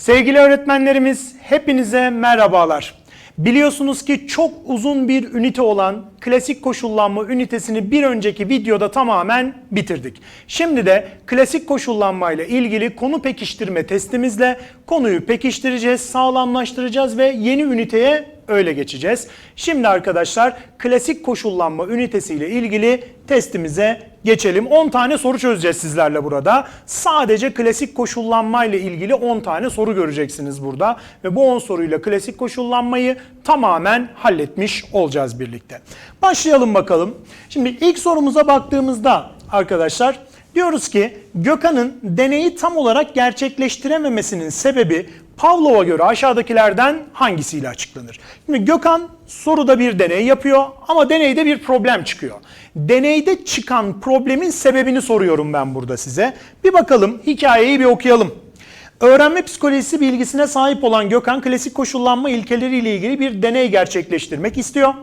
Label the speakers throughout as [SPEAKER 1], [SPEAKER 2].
[SPEAKER 1] Sevgili öğretmenlerimiz hepinize merhabalar. Biliyorsunuz ki çok uzun bir ünite olan klasik koşullanma ünitesini bir önceki videoda tamamen bitirdik. Şimdi de klasik koşullanma ile ilgili konu pekiştirme testimizle konuyu pekiştireceğiz, sağlamlaştıracağız ve yeni üniteye öyle geçeceğiz. Şimdi arkadaşlar klasik koşullanma ünitesi ile ilgili testimize geçelim. 10 tane soru çözeceğiz sizlerle burada. Sadece klasik koşullanma ile ilgili 10 tane soru göreceksiniz burada. Ve bu 10 soruyla klasik koşullanmayı tamamen halletmiş olacağız birlikte. Başlayalım bakalım. Şimdi ilk sorumuza baktığımızda arkadaşlar diyoruz ki Gökhan'ın deneyi tam olarak gerçekleştirememesinin sebebi Pavlov'a göre aşağıdakilerden hangisiyle açıklanır? Şimdi Gökhan soruda bir deney yapıyor ama deneyde bir problem çıkıyor. Deneyde çıkan problemin sebebini soruyorum ben burada size. Bir bakalım hikayeyi bir okuyalım. Öğrenme psikolojisi bilgisine sahip olan Gökhan klasik koşullanma ilkeleriyle ilgili bir deney gerçekleştirmek istiyor.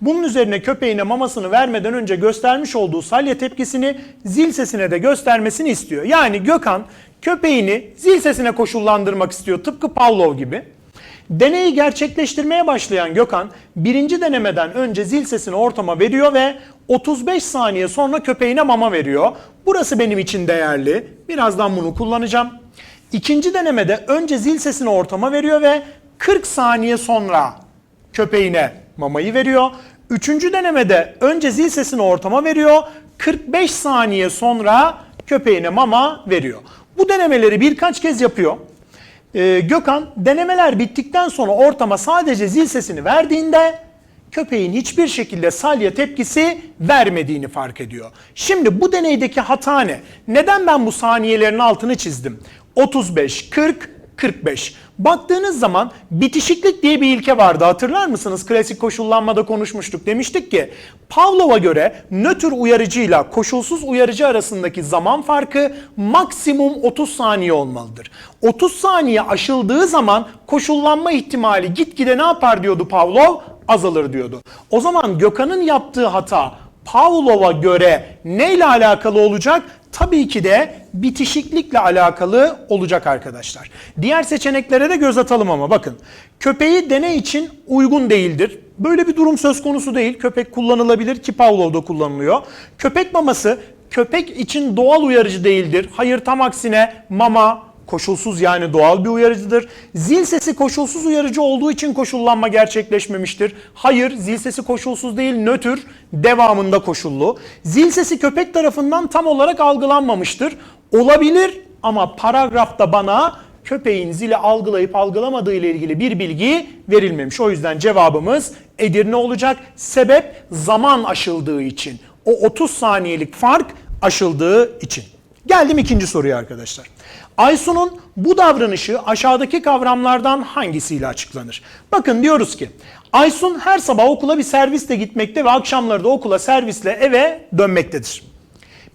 [SPEAKER 1] Bunun üzerine köpeğine mamasını vermeden önce göstermiş olduğu salya tepkisini zil sesine de göstermesini istiyor. Yani Gökhan köpeğini zil sesine koşullandırmak istiyor tıpkı Pavlov gibi. Deneyi gerçekleştirmeye başlayan Gökhan birinci denemeden önce zil sesini ortama veriyor ve 35 saniye sonra köpeğine mama veriyor. Burası benim için değerli. Birazdan bunu kullanacağım. İkinci denemede önce zil sesini ortama veriyor ve 40 saniye sonra köpeğine mamayı veriyor. Üçüncü denemede önce zil sesini ortama veriyor. 45 saniye sonra köpeğine mama veriyor. Bu denemeleri birkaç kez yapıyor. Ee, Gökhan denemeler bittikten sonra ortama sadece zil sesini verdiğinde köpeğin hiçbir şekilde salya tepkisi vermediğini fark ediyor. Şimdi bu deneydeki hata ne? Neden ben bu saniyelerin altını çizdim? 35, 40, 45. Baktığınız zaman bitişiklik diye bir ilke vardı hatırlar mısınız? Klasik koşullanmada konuşmuştuk. Demiştik ki Pavlov'a göre nötr uyarıcıyla koşulsuz uyarıcı arasındaki zaman farkı maksimum 30 saniye olmalıdır. 30 saniye aşıldığı zaman koşullanma ihtimali gitgide ne yapar diyordu Pavlov? Azalır diyordu. O zaman Gökhan'ın yaptığı hata Pavlov'a göre neyle alakalı olacak? Tabii ki de bitişiklikle alakalı olacak arkadaşlar. Diğer seçeneklere de göz atalım ama bakın. Köpeği deney için uygun değildir. Böyle bir durum söz konusu değil. Köpek kullanılabilir ki Pavlov'da kullanılıyor. Köpek maması köpek için doğal uyarıcı değildir. Hayır tam aksine mama, koşulsuz yani doğal bir uyarıcıdır. Zil sesi koşulsuz uyarıcı olduğu için koşullanma gerçekleşmemiştir. Hayır zil sesi koşulsuz değil nötr devamında koşullu. Zil sesi köpek tarafından tam olarak algılanmamıştır. Olabilir ama paragrafta bana köpeğin zili algılayıp algılamadığı ile ilgili bir bilgi verilmemiş. O yüzden cevabımız Edirne olacak. Sebep zaman aşıldığı için. O 30 saniyelik fark aşıldığı için. Geldim ikinci soruya arkadaşlar. Aysun'un bu davranışı aşağıdaki kavramlardan hangisiyle açıklanır? Bakın diyoruz ki Aysun her sabah okula bir servisle gitmekte ve akşamları da okula servisle eve dönmektedir.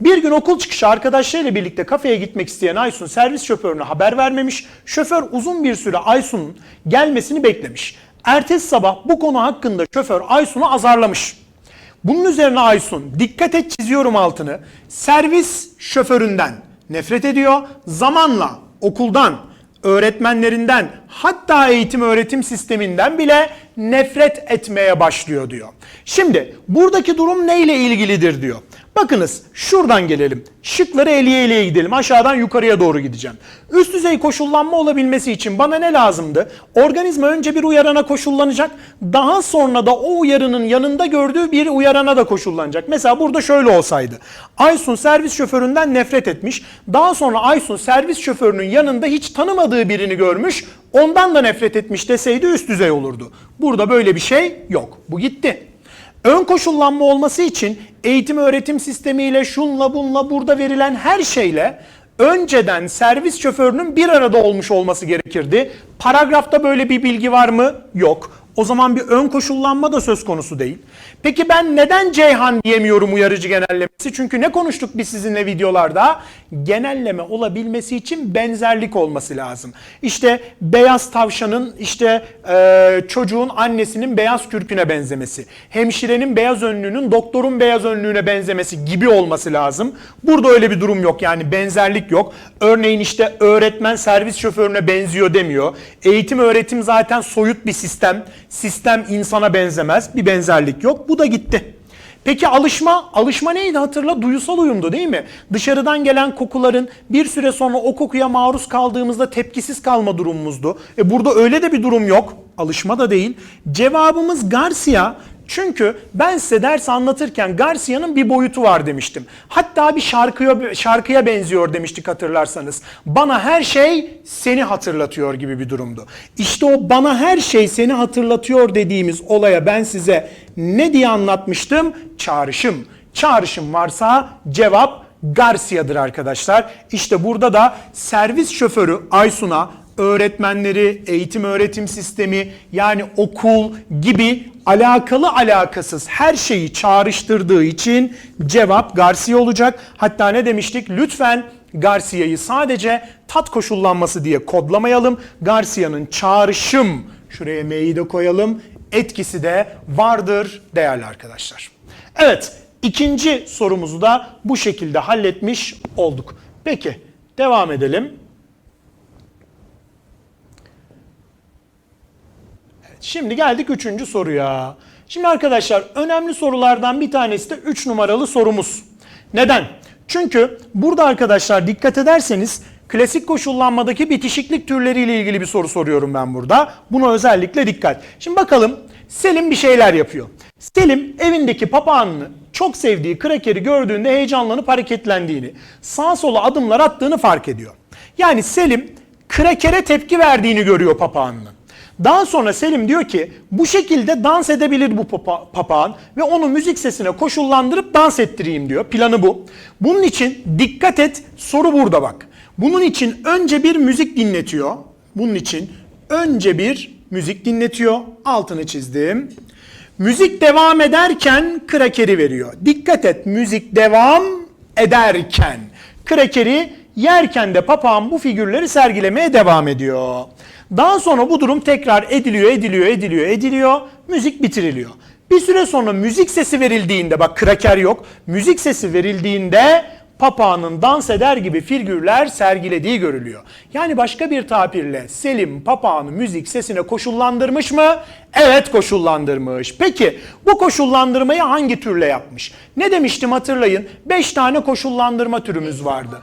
[SPEAKER 1] Bir gün okul çıkışı arkadaşlarıyla birlikte kafeye gitmek isteyen Aysun servis şoförüne haber vermemiş. Şoför uzun bir süre Aysun'un gelmesini beklemiş. Ertesi sabah bu konu hakkında şoför Aysun'u azarlamış. Bunun üzerine Aysun dikkat et çiziyorum altını. Servis şoföründen nefret ediyor. Zamanla okuldan, öğretmenlerinden hatta eğitim öğretim sisteminden bile nefret etmeye başlıyor diyor. Şimdi buradaki durum neyle ilgilidir diyor. Bakınız şuradan gelelim. Şıkları eliye eliye gidelim. Aşağıdan yukarıya doğru gideceğim. Üst düzey koşullanma olabilmesi için bana ne lazımdı? Organizma önce bir uyarana koşullanacak. Daha sonra da o uyarının yanında gördüğü bir uyarana da koşullanacak. Mesela burada şöyle olsaydı. Aysun servis şoföründen nefret etmiş. Daha sonra Aysun servis şoförünün yanında hiç tanımadığı birini görmüş. Ondan da nefret etmiş deseydi üst düzey olurdu. Burada böyle bir şey yok. Bu gitti. Ön koşullanma olması için eğitim öğretim sistemiyle şunla bunla burada verilen her şeyle önceden servis şoförünün bir arada olmuş olması gerekirdi. Paragrafta böyle bir bilgi var mı? Yok. O zaman bir ön koşullanma da söz konusu değil. Peki ben neden Ceyhan diyemiyorum uyarıcı genellemesi? Çünkü ne konuştuk biz sizinle videolarda? Genelleme olabilmesi için benzerlik olması lazım. İşte beyaz tavşanın işte e, çocuğun annesinin beyaz kürküne benzemesi. Hemşirenin beyaz önlüğünün doktorun beyaz önlüğüne benzemesi gibi olması lazım. Burada öyle bir durum yok yani benzerlik yok. Örneğin işte öğretmen servis şoförüne benziyor demiyor. Eğitim öğretim zaten soyut bir sistem. Sistem insana benzemez. Bir benzerlik yok. Bu da gitti. Peki alışma, alışma neydi hatırla? Duyusal uyumdu değil mi? Dışarıdan gelen kokuların bir süre sonra o kokuya maruz kaldığımızda tepkisiz kalma durumumuzdu. E burada öyle de bir durum yok. Alışma da değil. Cevabımız Garcia. Çünkü ben size ders anlatırken Garcia'nın bir boyutu var demiştim. Hatta bir şarkıya şarkıya benziyor demiştik hatırlarsanız. Bana her şey seni hatırlatıyor gibi bir durumdu. İşte o bana her şey seni hatırlatıyor dediğimiz olaya ben size ne diye anlatmıştım? Çağrışım. Çağrışım varsa cevap Garcia'dır arkadaşlar. İşte burada da servis şoförü Aysun'a öğretmenleri, eğitim öğretim sistemi yani okul gibi alakalı alakasız her şeyi çağrıştırdığı için cevap Garcia olacak. Hatta ne demiştik? Lütfen Garcia'yı sadece tat koşullanması diye kodlamayalım. Garcia'nın çağrışım, şuraya M'yi de koyalım, etkisi de vardır değerli arkadaşlar. Evet, ikinci sorumuzu da bu şekilde halletmiş olduk. Peki, devam edelim. Şimdi geldik üçüncü soruya. Şimdi arkadaşlar önemli sorulardan bir tanesi de 3 numaralı sorumuz. Neden? Çünkü burada arkadaşlar dikkat ederseniz klasik koşullanmadaki bitişiklik türleriyle ilgili bir soru soruyorum ben burada. Buna özellikle dikkat. Şimdi bakalım Selim bir şeyler yapıyor. Selim evindeki papağanını çok sevdiği krakeri gördüğünde heyecanlanıp hareketlendiğini, sağa sola adımlar attığını fark ediyor. Yani Selim krakere tepki verdiğini görüyor papağanının. Daha sonra Selim diyor ki bu şekilde dans edebilir bu papa- papağan ve onu müzik sesine koşullandırıp dans ettireyim diyor. Planı bu. Bunun için dikkat et soru burada bak. Bunun için önce bir müzik dinletiyor. Bunun için önce bir müzik dinletiyor. Altını çizdim. Müzik devam ederken krakeri veriyor. Dikkat et müzik devam ederken. Krakeri yerken de papağan bu figürleri sergilemeye devam ediyor. Daha sonra bu durum tekrar ediliyor, ediliyor, ediliyor, ediliyor. Müzik bitiriliyor. Bir süre sonra müzik sesi verildiğinde bak kraker yok. Müzik sesi verildiğinde papağanın dans eder gibi figürler sergilediği görülüyor. Yani başka bir tabirle Selim papağanı müzik sesine koşullandırmış mı? Evet koşullandırmış. Peki bu koşullandırmayı hangi türle yapmış? Ne demiştim hatırlayın. 5 tane koşullandırma türümüz vardı.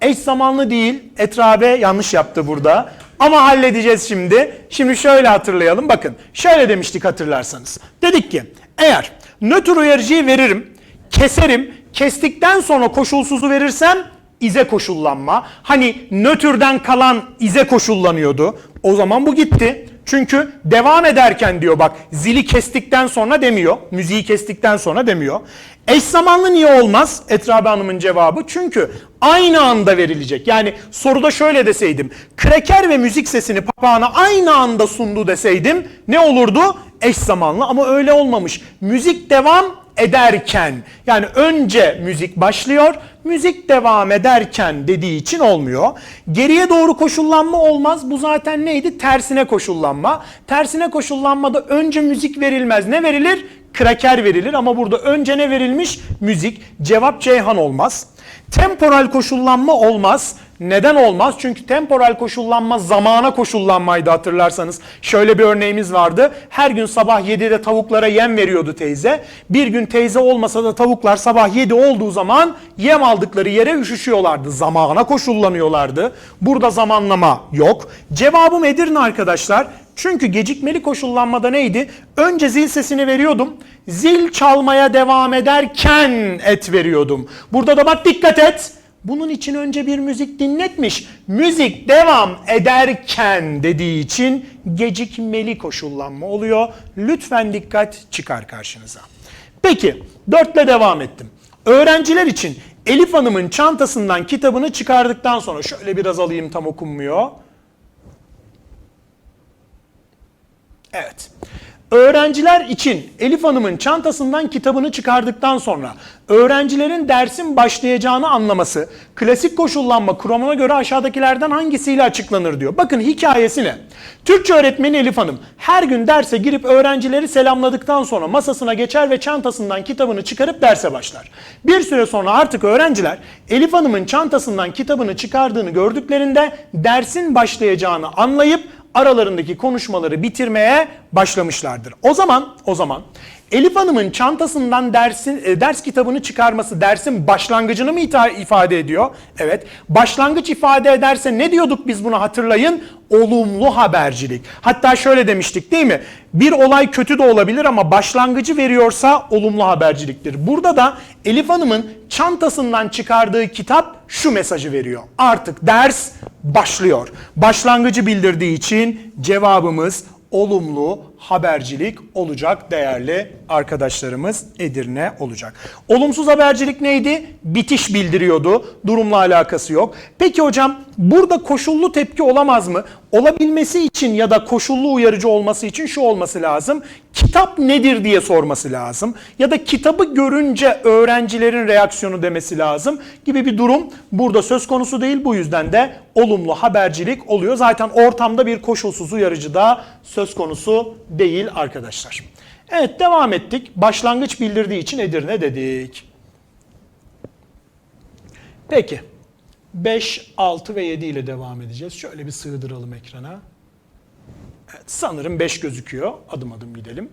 [SPEAKER 1] Eş zamanlı değil. Etrabe yanlış yaptı burada. Ama halledeceğiz şimdi. Şimdi şöyle hatırlayalım. Bakın şöyle demiştik hatırlarsanız. Dedik ki eğer nötr uyarıcıyı veririm, keserim, kestikten sonra koşulsuzu verirsem ize koşullanma. Hani nötrden kalan ize koşullanıyordu. O zaman bu gitti. Çünkü devam ederken diyor bak zili kestikten sonra demiyor. Müziği kestikten sonra demiyor. Eş zamanlı niye olmaz? Etrabe Hanım'ın cevabı. Çünkü aynı anda verilecek. Yani soruda şöyle deseydim. Kreker ve müzik sesini papağana aynı anda sundu deseydim ne olurdu? Eş zamanlı ama öyle olmamış. Müzik devam ederken yani önce müzik başlıyor, müzik devam ederken dediği için olmuyor. Geriye doğru koşullanma olmaz. Bu zaten neydi? Tersine koşullanma. Tersine koşullanmada önce müzik verilmez. Ne verilir? Kraker verilir ama burada önce ne verilmiş? Müzik. Cevap Ceyhan olmaz. Temporal koşullanma olmaz. Neden olmaz? Çünkü temporal koşullanma zamana koşullanmaydı hatırlarsanız. Şöyle bir örneğimiz vardı. Her gün sabah 7'de tavuklara yem veriyordu teyze. Bir gün teyze olmasa da tavuklar sabah 7 olduğu zaman yem aldıkları yere üşüşüyorlardı. Zamana koşullanıyorlardı. Burada zamanlama yok. Cevabım Edirne arkadaşlar. Çünkü gecikmeli koşullanmada neydi? Önce zil sesini veriyordum. Zil çalmaya devam ederken et veriyordum. Burada da bak dikkat et. Bunun için önce bir müzik dinletmiş. Müzik devam ederken dediği için gecikmeli koşullanma oluyor. Lütfen dikkat çıkar karşınıza. Peki dörtle devam ettim. Öğrenciler için Elif Hanım'ın çantasından kitabını çıkardıktan sonra şöyle biraz alayım tam okunmuyor. Evet. Öğrenciler için Elif Hanım'ın çantasından kitabını çıkardıktan sonra öğrencilerin dersin başlayacağını anlaması klasik koşullanma kuramına göre aşağıdakilerden hangisiyle açıklanır diyor. Bakın hikayesi ne? Türkçe öğretmeni Elif Hanım her gün derse girip öğrencileri selamladıktan sonra masasına geçer ve çantasından kitabını çıkarıp derse başlar. Bir süre sonra artık öğrenciler Elif Hanım'ın çantasından kitabını çıkardığını gördüklerinde dersin başlayacağını anlayıp aralarındaki konuşmaları bitirmeye başlamışlardır. O zaman o zaman Elif Hanım'ın çantasından dersin e, ders kitabını çıkarması dersin başlangıcını mı ifade ediyor? Evet. Başlangıç ifade ederse ne diyorduk biz bunu hatırlayın? Olumlu habercilik. Hatta şöyle demiştik değil mi? Bir olay kötü de olabilir ama başlangıcı veriyorsa olumlu haberciliktir. Burada da Elif Hanım'ın çantasından çıkardığı kitap şu mesajı veriyor. Artık ders başlıyor. Başlangıcı bildirdiği için cevabımız olumlu habercilik olacak değerli arkadaşlarımız Edirne olacak. Olumsuz habercilik neydi? Bitiş bildiriyordu. Durumla alakası yok. Peki hocam burada koşullu tepki olamaz mı? Olabilmesi için ya da koşullu uyarıcı olması için şu olması lazım. Kitap nedir diye sorması lazım. Ya da kitabı görünce öğrencilerin reaksiyonu demesi lazım gibi bir durum burada söz konusu değil. Bu yüzden de olumlu habercilik oluyor. Zaten ortamda bir koşulsuz uyarıcı da söz konusu değil arkadaşlar. Evet devam ettik. Başlangıç bildirdiği için Edirne dedik. Peki. 5, 6 ve 7 ile devam edeceğiz. Şöyle bir sığdıralım ekrana. Evet, sanırım 5 gözüküyor. Adım adım gidelim.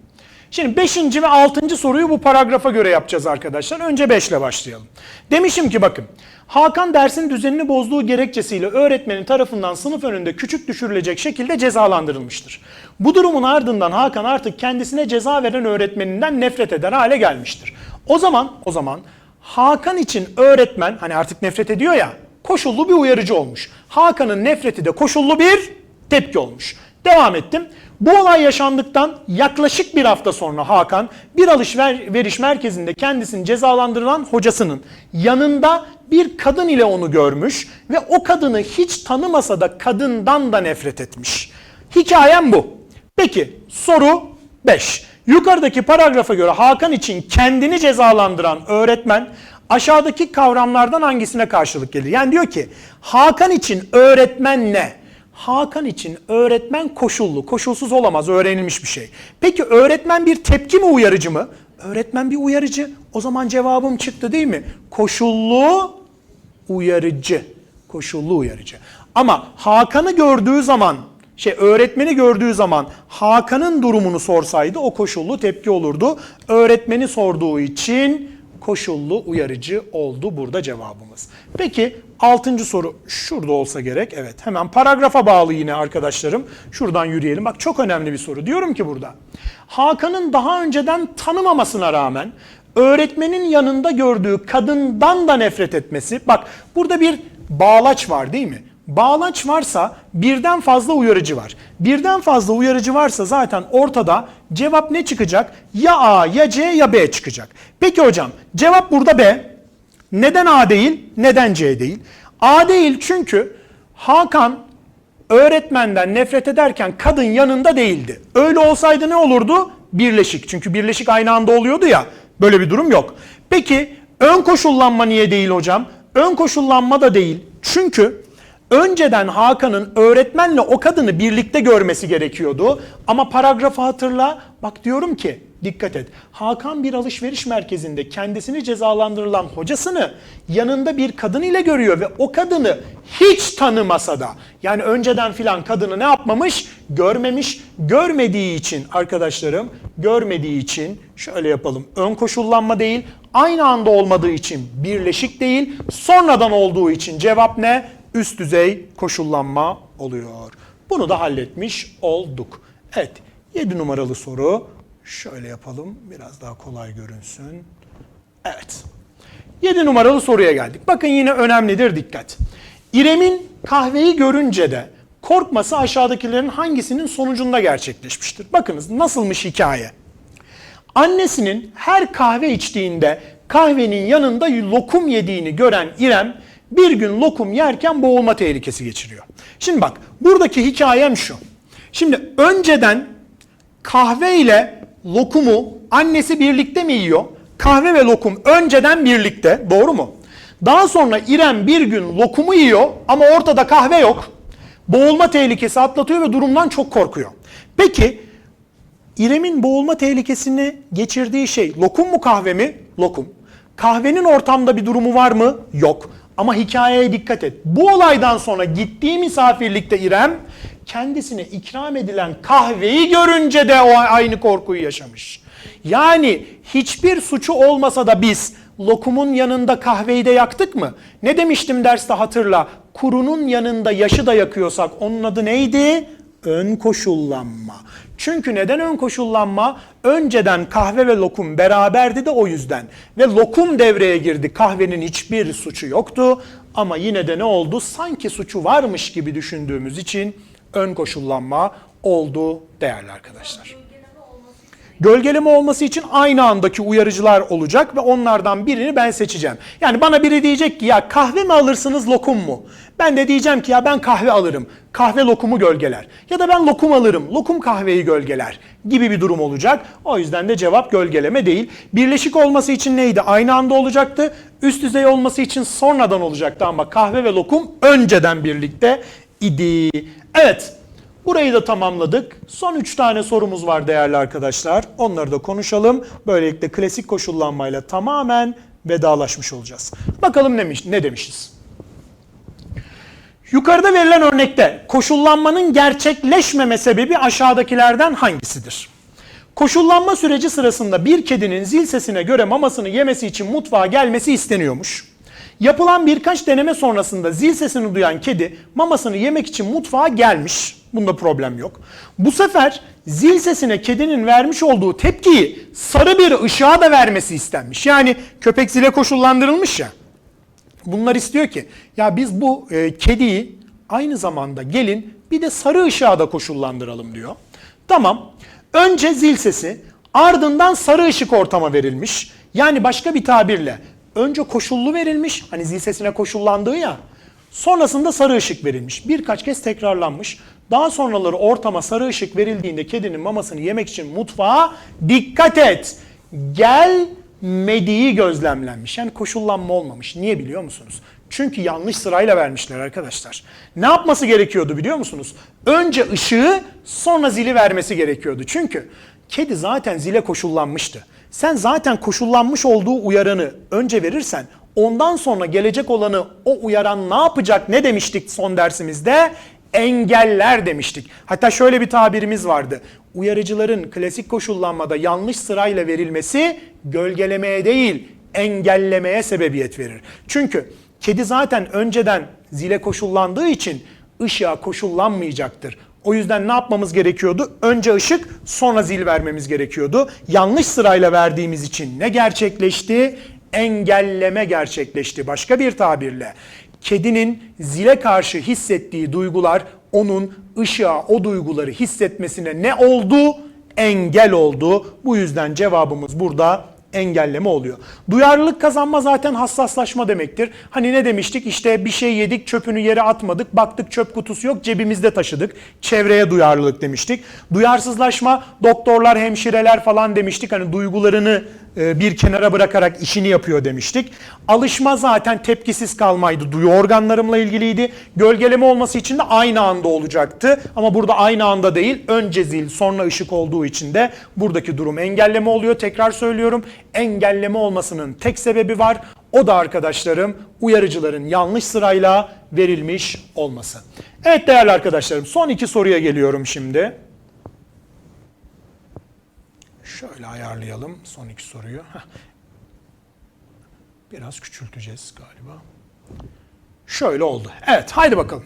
[SPEAKER 1] Şimdi 5. ve 6. soruyu bu paragrafa göre yapacağız arkadaşlar. Önce 5 ile başlayalım. Demişim ki bakın. Hakan dersin düzenini bozduğu gerekçesiyle öğretmenin tarafından sınıf önünde küçük düşürülecek şekilde cezalandırılmıştır. Bu durumun ardından Hakan artık kendisine ceza veren öğretmeninden nefret eder hale gelmiştir. O zaman o zaman Hakan için öğretmen hani artık nefret ediyor ya koşullu bir uyarıcı olmuş. Hakan'ın nefreti de koşullu bir tepki olmuş. Devam ettim. Bu olay yaşandıktan yaklaşık bir hafta sonra Hakan bir alışveriş merkezinde kendisini cezalandırılan hocasının yanında bir kadın ile onu görmüş ve o kadını hiç tanımasa da kadından da nefret etmiş. Hikayem bu. Peki soru 5. Yukarıdaki paragrafa göre Hakan için kendini cezalandıran öğretmen aşağıdaki kavramlardan hangisine karşılık gelir? Yani diyor ki Hakan için öğretmen ne? Hakan için öğretmen koşullu, koşulsuz olamaz, öğrenilmiş bir şey. Peki öğretmen bir tepki mi uyarıcı mı? Öğretmen bir uyarıcı. O zaman cevabım çıktı değil mi? Koşullu uyarıcı. Koşullu uyarıcı. Ama Hakan'ı gördüğü zaman, şey öğretmeni gördüğü zaman Hakan'ın durumunu sorsaydı o koşullu tepki olurdu. Öğretmeni sorduğu için koşullu uyarıcı oldu burada cevabımız. Peki altıncı soru şurada olsa gerek. Evet hemen paragrafa bağlı yine arkadaşlarım. Şuradan yürüyelim. Bak çok önemli bir soru. Diyorum ki burada. Hakan'ın daha önceden tanımamasına rağmen öğretmenin yanında gördüğü kadından da nefret etmesi. Bak burada bir bağlaç var değil mi? Bağlaç varsa birden fazla uyarıcı var. Birden fazla uyarıcı varsa zaten ortada cevap ne çıkacak? Ya A, ya C, ya B çıkacak. Peki hocam cevap burada B. Neden A değil, neden C değil? A değil çünkü Hakan öğretmenden nefret ederken kadın yanında değildi. Öyle olsaydı ne olurdu? Birleşik. Çünkü birleşik aynı anda oluyordu ya. Böyle bir durum yok. Peki ön koşullanma niye değil hocam? Ön koşullanma da değil. Çünkü önceden Hakan'ın öğretmenle o kadını birlikte görmesi gerekiyordu. Ama paragrafı hatırla. Bak diyorum ki dikkat et. Hakan bir alışveriş merkezinde kendisini cezalandırılan hocasını yanında bir kadın ile görüyor ve o kadını hiç tanımasa da yani önceden filan kadını ne yapmamış? Görmemiş. Görmediği için arkadaşlarım görmediği için şöyle yapalım. Ön koşullanma değil aynı anda olmadığı için birleşik değil sonradan olduğu için cevap ne? Üst düzey koşullanma oluyor. Bunu da halletmiş olduk. Evet 7 numaralı soru. Şöyle yapalım biraz daha kolay görünsün. Evet. 7 numaralı soruya geldik. Bakın yine önemlidir dikkat. İrem'in kahveyi görünce de korkması aşağıdakilerin hangisinin sonucunda gerçekleşmiştir? Bakınız nasılmış hikaye. Annesinin her kahve içtiğinde kahvenin yanında lokum yediğini gören İrem bir gün lokum yerken boğulma tehlikesi geçiriyor. Şimdi bak buradaki hikayem şu. Şimdi önceden kahve ile lokumu annesi birlikte mi yiyor? Kahve ve lokum önceden birlikte, doğru mu? Daha sonra İrem bir gün lokumu yiyor ama ortada kahve yok. Boğulma tehlikesi atlatıyor ve durumdan çok korkuyor. Peki İrem'in boğulma tehlikesini geçirdiği şey lokum mu kahve mi? Lokum. Kahvenin ortamda bir durumu var mı? Yok. Ama hikayeye dikkat et. Bu olaydan sonra gittiği misafirlikte İrem kendisine ikram edilen kahveyi görünce de o aynı korkuyu yaşamış. Yani hiçbir suçu olmasa da biz lokumun yanında kahveyi de yaktık mı? Ne demiştim derste hatırla. Kurunun yanında yaşı da yakıyorsak onun adı neydi? Ön koşullanma. Çünkü neden ön koşullanma? Önceden kahve ve lokum beraberdi de o yüzden. Ve lokum devreye girdi. Kahvenin hiçbir suçu yoktu. Ama yine de ne oldu? Sanki suçu varmış gibi düşündüğümüz için ön koşullanma oldu değerli arkadaşlar. Gölgeleme olması için aynı andaki uyarıcılar olacak ve onlardan birini ben seçeceğim. Yani bana biri diyecek ki ya kahve mi alırsınız lokum mu? Ben de diyeceğim ki ya ben kahve alırım. Kahve lokumu gölgeler. Ya da ben lokum alırım. Lokum kahveyi gölgeler gibi bir durum olacak. O yüzden de cevap gölgeleme değil. Birleşik olması için neydi? Aynı anda olacaktı. Üst düzey olması için sonradan olacaktı ama kahve ve lokum önceden birlikte idi. Evet. Burayı da tamamladık. Son 3 tane sorumuz var değerli arkadaşlar. Onları da konuşalım. Böylelikle klasik koşullanmayla tamamen vedalaşmış olacağız. Bakalım demiş, ne demişiz? Yukarıda verilen örnekte koşullanmanın gerçekleşmeme sebebi aşağıdakilerden hangisidir? Koşullanma süreci sırasında bir kedinin zil sesine göre mamasını yemesi için mutfağa gelmesi isteniyormuş. Yapılan birkaç deneme sonrasında zil sesini duyan kedi mamasını yemek için mutfağa gelmiş. Bunda problem yok. Bu sefer zil sesine kedinin vermiş olduğu tepkiyi sarı bir ışığa da vermesi istenmiş. Yani köpek zile koşullandırılmış ya. Bunlar istiyor ki ya biz bu e, kediyi aynı zamanda gelin bir de sarı ışığa da koşullandıralım diyor. Tamam. Önce zil sesi ardından sarı ışık ortama verilmiş. Yani başka bir tabirle önce koşullu verilmiş. Hani zil sesine koşullandığı ya. Sonrasında sarı ışık verilmiş. Birkaç kez tekrarlanmış. Daha sonraları ortama sarı ışık verildiğinde kedinin mamasını yemek için mutfağa dikkat et. Gelmediği gözlemlenmiş. Yani koşullanma olmamış. Niye biliyor musunuz? Çünkü yanlış sırayla vermişler arkadaşlar. Ne yapması gerekiyordu biliyor musunuz? Önce ışığı sonra zili vermesi gerekiyordu. Çünkü kedi zaten zile koşullanmıştı. Sen zaten koşullanmış olduğu uyaranı önce verirsen ondan sonra gelecek olanı o uyaran ne yapacak ne demiştik son dersimizde? Engeller demiştik. Hatta şöyle bir tabirimiz vardı. Uyarıcıların klasik koşullanmada yanlış sırayla verilmesi gölgelemeye değil engellemeye sebebiyet verir. Çünkü kedi zaten önceden zile koşullandığı için ışığa koşullanmayacaktır. O yüzden ne yapmamız gerekiyordu? Önce ışık, sonra zil vermemiz gerekiyordu. Yanlış sırayla verdiğimiz için ne gerçekleşti? Engelleme gerçekleşti. Başka bir tabirle kedinin zile karşı hissettiği duygular onun ışığa o duyguları hissetmesine ne oldu? Engel oldu. Bu yüzden cevabımız burada engelleme oluyor. Duyarlılık kazanma zaten hassaslaşma demektir. Hani ne demiştik? İşte bir şey yedik, çöpünü yere atmadık, baktık çöp kutusu yok, cebimizde taşıdık. Çevreye duyarlılık demiştik. Duyarsızlaşma doktorlar, hemşireler falan demiştik. Hani duygularını e, bir kenara bırakarak işini yapıyor demiştik. Alışma zaten tepkisiz kalmaydı. Duyu organlarımla ilgiliydi. Gölgeleme olması için de aynı anda olacaktı. Ama burada aynı anda değil. Önce zil sonra ışık olduğu için de buradaki durum engelleme oluyor. Tekrar söylüyorum. Engelleme olmasının tek sebebi var. O da arkadaşlarım uyarıcıların yanlış sırayla verilmiş olması. Evet değerli arkadaşlarım son iki soruya geliyorum şimdi. Şöyle ayarlayalım son iki soruyu. Biraz küçülteceğiz galiba. Şöyle oldu. Evet haydi bakalım.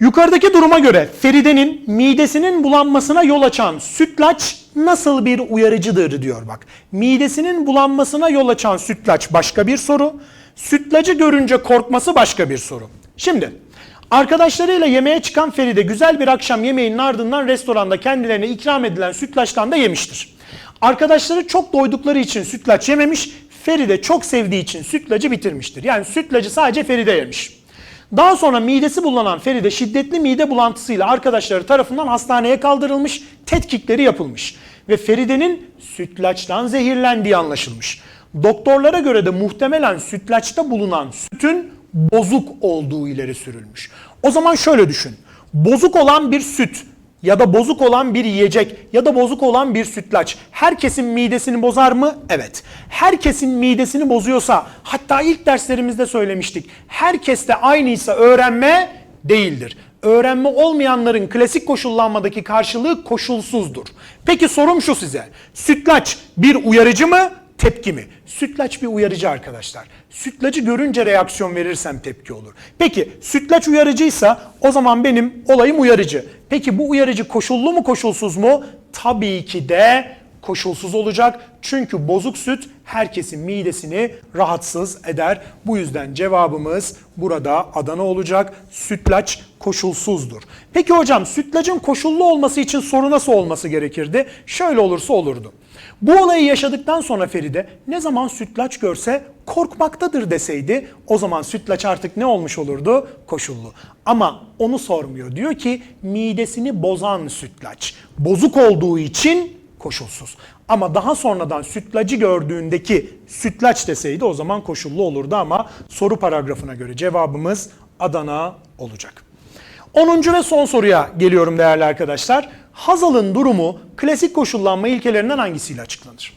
[SPEAKER 1] Yukarıdaki duruma göre Feride'nin midesinin bulanmasına yol açan sütlaç nasıl bir uyarıcıdır diyor bak. Midesinin bulanmasına yol açan sütlaç başka bir soru. Sütlacı görünce korkması başka bir soru. Şimdi arkadaşlarıyla yemeğe çıkan Feride güzel bir akşam yemeğinin ardından restoranda kendilerine ikram edilen sütlaçtan da yemiştir. Arkadaşları çok doydukları için sütlaç yememiş, Feride çok sevdiği için sütlacı bitirmiştir. Yani sütlacı sadece Feride yemiş. Daha sonra midesi bulanan Feride şiddetli mide bulantısıyla arkadaşları tarafından hastaneye kaldırılmış, tetkikleri yapılmış. Ve Feride'nin sütlaçtan zehirlendiği anlaşılmış. Doktorlara göre de muhtemelen sütlaçta bulunan sütün bozuk olduğu ileri sürülmüş. O zaman şöyle düşün. Bozuk olan bir süt ya da bozuk olan bir yiyecek ya da bozuk olan bir sütlaç herkesin midesini bozar mı? Evet. Herkesin midesini bozuyorsa hatta ilk derslerimizde söylemiştik. Herkes de aynıysa öğrenme değildir. Öğrenme olmayanların klasik koşullanmadaki karşılığı koşulsuzdur. Peki sorum şu size. Sütlaç bir uyarıcı mı? Tepki mi? Sütlaç bir uyarıcı arkadaşlar. Sütlacı görünce reaksiyon verirsem tepki olur. Peki sütlaç uyarıcıysa o zaman benim olayım uyarıcı. Peki bu uyarıcı koşullu mu koşulsuz mu? Tabii ki de koşulsuz olacak. Çünkü bozuk süt herkesin midesini rahatsız eder. Bu yüzden cevabımız burada Adana olacak. Sütlaç koşulsuzdur. Peki hocam sütlacın koşullu olması için soru nasıl olması gerekirdi? Şöyle olursa olurdu. Bu olayı yaşadıktan sonra Feride ne zaman sütlaç görse korkmaktadır deseydi o zaman sütlaç artık ne olmuş olurdu? Koşullu. Ama onu sormuyor. Diyor ki midesini bozan sütlaç. Bozuk olduğu için koşulsuz. Ama daha sonradan sütlacı gördüğündeki sütlaç deseydi o zaman koşullu olurdu ama soru paragrafına göre cevabımız Adana olacak. 10. ve son soruya geliyorum değerli arkadaşlar. Hazal'ın durumu klasik koşullanma ilkelerinden hangisiyle açıklanır?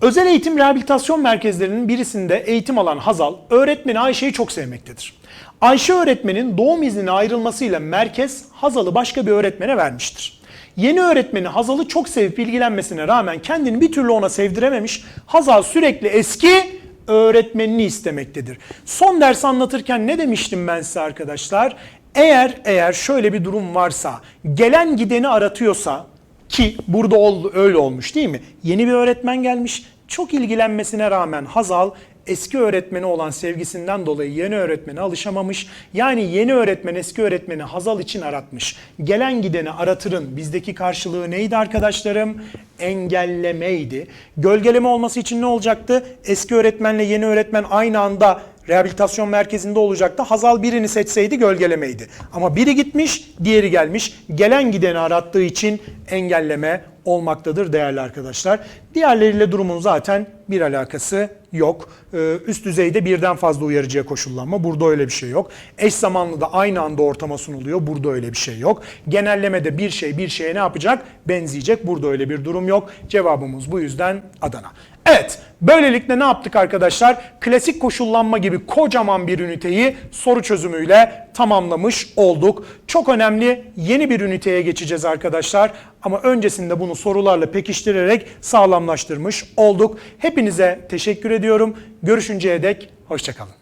[SPEAKER 1] Özel eğitim rehabilitasyon merkezlerinin birisinde eğitim alan Hazal, öğretmeni Ayşe'yi çok sevmektedir. Ayşe öğretmenin doğum iznine ayrılmasıyla merkez Hazal'ı başka bir öğretmene vermiştir. Yeni öğretmeni Hazal'ı çok sevip ilgilenmesine rağmen kendini bir türlü ona sevdirememiş, Hazal sürekli eski öğretmenini istemektedir. Son ders anlatırken ne demiştim ben size arkadaşlar? Eğer eğer şöyle bir durum varsa, gelen gideni aratıyorsa ki burada ol, öyle olmuş değil mi? Yeni bir öğretmen gelmiş. Çok ilgilenmesine rağmen Hazal eski öğretmeni olan sevgisinden dolayı yeni öğretmene alışamamış. Yani yeni öğretmen eski öğretmeni Hazal için aratmış. Gelen gideni aratırın bizdeki karşılığı neydi arkadaşlarım? Engellemeydi. Gölgeleme olması için ne olacaktı? Eski öğretmenle yeni öğretmen aynı anda rehabilitasyon merkezinde olacaktı. Hazal birini seçseydi gölgelemeydi. Ama biri gitmiş, diğeri gelmiş. Gelen gideni arattığı için engelleme olmaktadır değerli arkadaşlar. Diğerleriyle durumun zaten bir alakası yok. Ee, üst düzeyde birden fazla uyarıcıya koşullanma. Burada öyle bir şey yok. Eş zamanlı da aynı anda ortama sunuluyor. Burada öyle bir şey yok. Genellemede bir şey bir şeye ne yapacak? Benzeyecek. Burada öyle bir durum yok. Cevabımız bu yüzden Adana. Evet, böylelikle ne yaptık arkadaşlar? Klasik koşullanma gibi kocaman bir üniteyi soru çözümüyle tamamlamış olduk. Çok önemli yeni bir üniteye geçeceğiz arkadaşlar. Ama öncesinde bunu sorularla pekiştirerek sağlamlaştırmış olduk. Hepinize teşekkür ediyorum. Görüşünceye dek hoşçakalın.